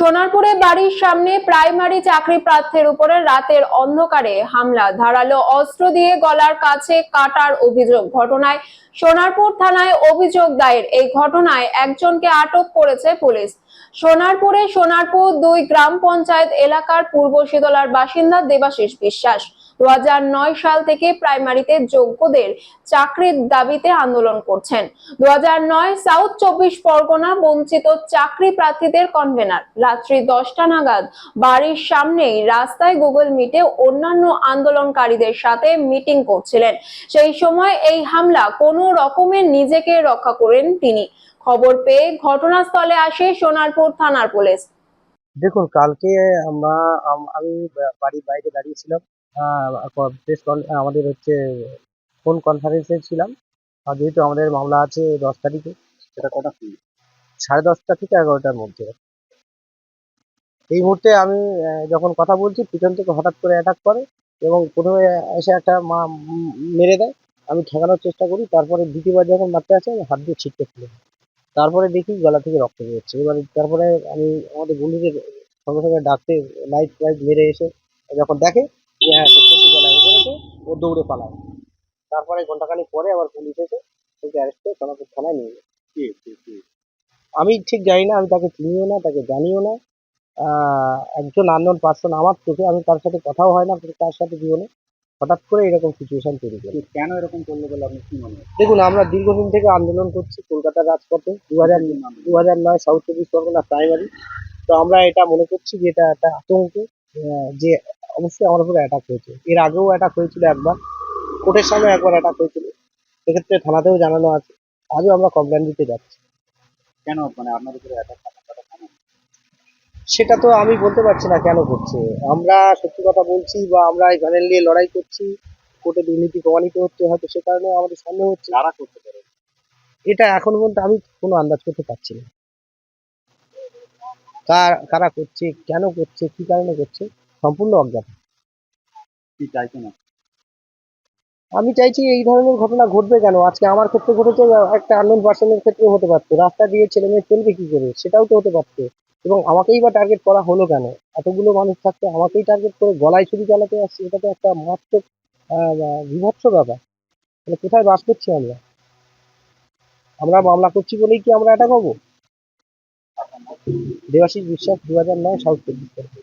সোনারপুরে বাড়ির সামনে প্রাইমারি চাকরি প্রার্থীর উপরে রাতের অন্ধকারে হামলা। ধারালো অস্ত্র দিয়ে গলার কাছে কাটার অভিযোগ। ঘটনায় সোনারপুর থানায় অভিযোগ দায়ের। এই ঘটনায় একজনকে আটক করেছে পুলিশ। সোনারপুরে সোনারপুর দুই গ্রাম পঞ্চায়েত এলাকার পূর্ব শীতলার বাসিন্দা দেবাশিস বিশ্বাস। দু হাজার নয় সাল থেকে প্রাইমারিতে যোগ্যদের চাকরির দাবিতে আন্দোলন করছেন। দু সাউথ চব্বিশ পরগনা বঞ্চিত চাকরি প্রার্থীদের কনভেনার রাত্রি দশটা নাগাদ বাড়ির সামনেই রাস্তায় গুগল মিটে অন্যান্য আন্দোলনকারীদের সাথে মিটিং করছিলেন। সেই সময় এই হামলা কোনো রকমের নিজেকে রক্ষা করেন তিনি। খবর পেয়ে ঘটনাস্থলে আসে সোনারপুর থানার পুলিশ। দেখুন, কালকে আমরা আমি বাড়ির বাইরে দাঁড়িয়েছিলাম। প্রেস আমাদের হচ্ছে ফোন কনফারেন্সে ছিলাম। আর যেহেতু আমাদের মামলা আছে দশ তারিখে সেটা কটা সাড়ে দশটা থেকে এগারোটার মধ্যে। এই মুহূর্তে আমি যখন কথা বলছি পিছন থেকে হঠাৎ করে অ্যাটাক করে এবং প্রথমে এসে একটা মা মেরে দেয়। আমি ঠেকানোর চেষ্টা করি তারপরে দ্বিতীয়বার যখন মারতে আসে আমি হাত দিয়ে ছিটকে ফেলে। তারপরে দেখি গলা থেকে রক্ত বেরোচ্ছে। এবারে তারপরে আমি আমাদের বন্ধুদের সঙ্গে সঙ্গে ডাকতে লাইট ফাইট মেরে এসে যখন দেখে যে হ্যাঁ সত্যি গলায় এ করেছে ও দৌড়ে পালায়। তারপরে ঘন্টাখানিক পরে আবার পুলিশ এসে ওকে অ্যারেস্ট করে সোনাপুর থানায় নিয়ে যায় আমি ঠিক জানি না আমি তাকে চিনিও না তাকে জানিও না। একজন আননোন পার্সন আমার চোখে আমি তার সাথে কথাও হয় না তার সাথে জীবনে হঠাৎ করে এরকম সিচুয়েশন তৈরি করে কেন এরকম করল বলে আপনি কি মনে হয় দেখুন আমরা দীর্ঘদিন থেকে আন্দোলন করছি কলকাতার রাজপথে দু হাজার দু হাজার নয় সাউথ চব্বিশ পরগনা প্রাইমারি তো আমরা এটা মনে করছি যে এটা একটা আতঙ্ক। যে অবশ্যই আমার উপরে অ্যাটাক হয়েছে। এর আগেও অ্যাটাক হয়েছিল একবার কোর্টের সামনে একবার অ্যাটাক হয়েছিল। সেক্ষেত্রে থানাতেও জানানো আছে। আজও আমরা কমপ্লেন দিতে যাচ্ছি। কেন? মানে আপনার উপরে অ্যাটাক সেটা তো আমি বলতে পারছি না কেন করছে আমরা সত্যি কথা বলছি বা আমরা এই প্যানেল নিয়ে লড়াই করছি কোর্টে দুর্নীতি প্রমাণিত হচ্ছে হয়তো সে কারণে আমাদের সন্দেহ হচ্ছে। কারা করতে পারে? এটা এখন পর্যন্ত আমি কোনো আন্দাজ করতে পারছি না। কার কারা করছে কেন করছে কি কারণে করছে সম্পূর্ণ অজ্ঞাত। কি চাইছেন আমি চাইছি এই ধরনের ঘটনা ঘটবে কেন? আজকে আমার ক্ষেত্রে ঘটেছে একটা আননোন পার্সনের ক্ষেত্রে হতে পারতো। রাস্তা দিয়ে ছেলে মেয়ে চলবে কি করে? সেটাও তো হতে পারতো। এবং আমাকেই বা টার্গেট করা হলো কেন? এতগুলো মানুষ থাকতে আমাকেই টার্গেট করে গলায় ছুরি চালাতে আসছে এটা তো একটা মারাত্মক আহ, বিভৎস ব্যাপার। মানে কোথায় বাস করছি আমরা? আমরা মামলা করছি বলেই কি আমরা এটা পাবো দেবাশিস বিশ্বাস দু হাজার নয় সাউথ চব্বিশ পরগনা।